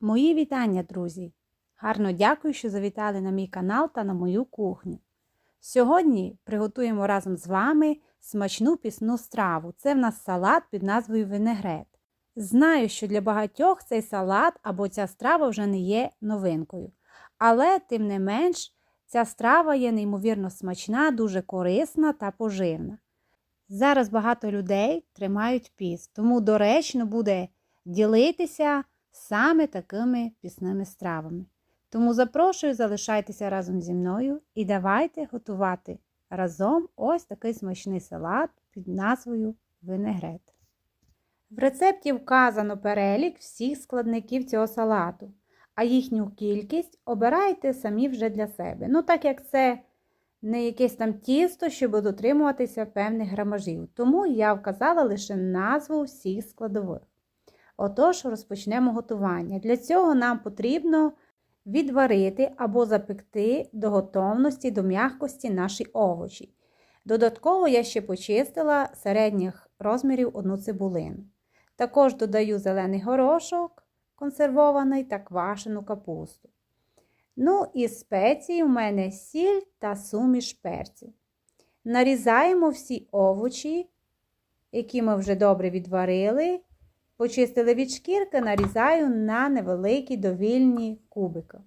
Мої вітання, друзі! Гарно дякую, що завітали на мій канал та на мою кухню. Сьогодні приготуємо разом з вами смачну пісну страву. Це в нас салат під назвою винегрет. Знаю, що для багатьох цей салат або ця страва вже не є новинкою. Але, тим не менш, ця страва є неймовірно смачна, дуже корисна та поживна. Зараз багато людей тримають піст, тому доречно буде ділитися саме такими пісними стравами. Тому запрошую, залишайтеся разом зі мною і давайте готувати разом ось такий смачний салат під назвою винегрет. В рецепті вказано перелік всіх складників цього салату, а їхню кількість обирайте самі вже для себе. Ну, так як це не якесь там тісто, щоб дотримуватися певних грамажів. Тому я вказала лише назву всіх складових. Отож, розпочнемо готування. Для цього нам потрібно відварити або запекти до готовності, до м'якості наші овочі. Додатково я ще почистила середніх розмірів одну цибулину. Також додаю зелений горошок консервований та квашену капусту. Ну і спеції у мене сіль та суміш перців. Нарізаємо всі овочі, які ми вже добре відварили. Почистили від шкірки, нарізаю на невеликі довільні кубики.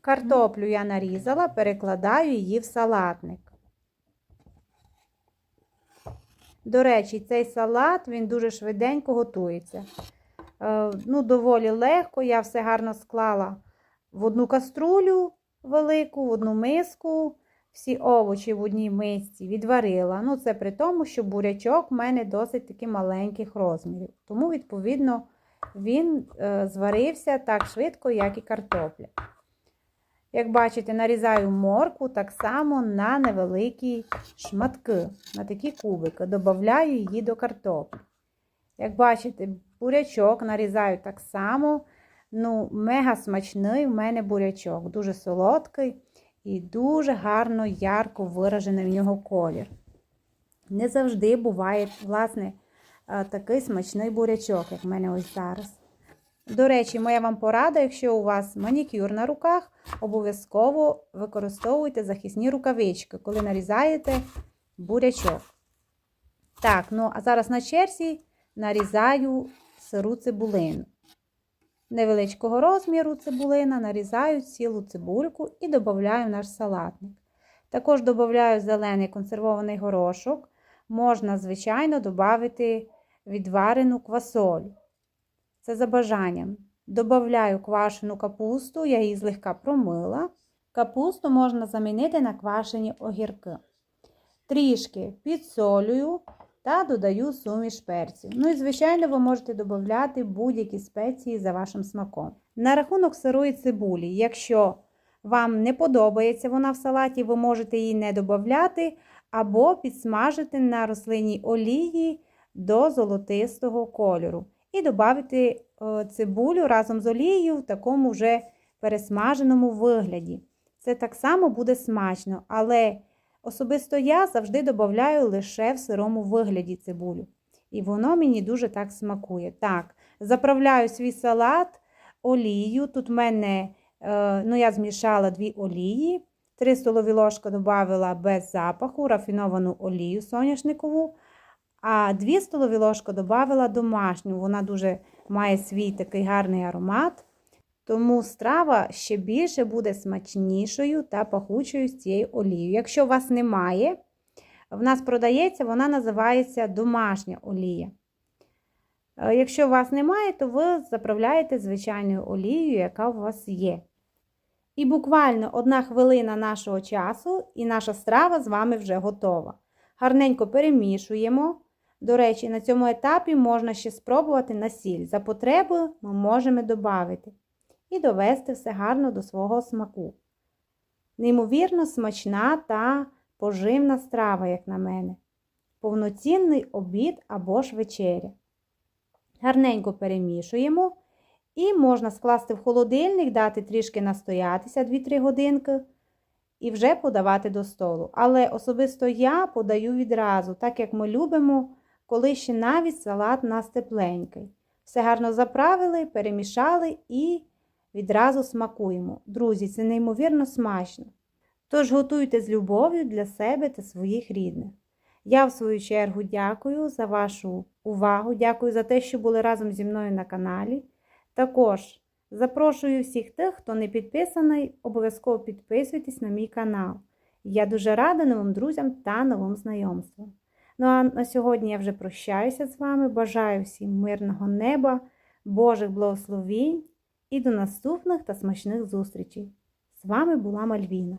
Картоплю я нарізала, перекладаю її в салатник. До речі, цей салат він дуже швиденько готується. Е, ну, Доволі легко, я все гарно склала в одну каструлю велику, в одну миску. Всі овочі в одній мисці відварила. Ну, це при тому, що бурячок в мене досить таки маленьких розмірів. Тому, відповідно, він е, зварився так швидко, як і картопля. Як бачите, нарізаю морку так само на невеликі шматки, на такі кубики. Добавляю її до картоплі. Як бачите, бурячок нарізаю так само. Ну, мега смачний в мене бурячок, дуже солодкий і дуже гарно, ярко виражений в нього колір. Не завжди буває, власне, такий смачний бурячок, як в мене ось зараз. До речі, моя вам порада, якщо у вас манікюр на руках, обов'язково використовуйте захисні рукавички, коли нарізаєте бурячок. Так, ну а зараз на черзі нарізаю сиру цибулину. Невеличкого розміру цибулина нарізаю цілу цибульку і додаю в наш салатник. Також додаю зелений консервований горошок. Можна, звичайно, додати відварену квасоль. Це за бажанням. Добавляю квашену капусту, я її злегка промила. Капусту можна замінити на квашені огірки. Трішки підсолюю та додаю суміш перців. Ну і, звичайно, ви можете додати будь-які спеції за вашим смаком. На рахунок сирої цибулі, якщо вам не подобається вона в салаті, ви можете її не додати або підсмажити на рослинній олії до золотистого кольору. І додати цибулю разом з олією в такому вже пересмаженому вигляді. Це так само буде смачно, але особисто я завжди додаю лише в сирому вигляді цибулю. І воно мені дуже так смакує. Так, заправляю свій салат олією. Тут в мене, е, ну, я змішала дві олії. 3 столові ложки додала без запаху рафіновану олію соняшникову. А 2 столові ложки додала домашню. Вона дуже має свій такий гарний аромат. Тому страва ще більше буде смачнішою та пахучою з цією олією. Якщо у вас немає, в нас продається, вона називається домашня олія. Е, якщо у вас немає, то ви заправляєте звичайною олією, яка у вас є. І буквально одна хвилина нашого часу, і наша страва з вами вже готова. Гарненько перемішуємо. До речі, на цьому етапі можна ще спробувати на сіль. За потребою ми можемо додати. І довести все гарно до свого смаку. Неймовірно смачна та поживна страва, як на мене. Повноцінний обід або ж вечеря. Гарненько перемішуємо. І можна скласти в холодильник, дати трішки настоятися 2-3 годинки. І вже подавати до столу. Але особисто я подаю відразу, так як ми любимо коли ще навіть салат у нас. Все гарно заправили, перемішали і відразу смакуємо. Друзі, це неймовірно смачно. Тож готуйте з любов'ю для себе та своїх рідних. Я, в свою чергу, дякую за вашу увагу, дякую за те, що були разом зі мною на каналі. Також запрошую всіх тих, хто не підписаний, обов'язково підписуйтесь на мій канал. Я дуже рада новим друзям та новим знайомствам. Ну а на сьогодні я вже прощаюся з вами. Бажаю всім мирного неба, Божих благословінь і до наступних та смачних зустрічей. З вами була Мальвіна.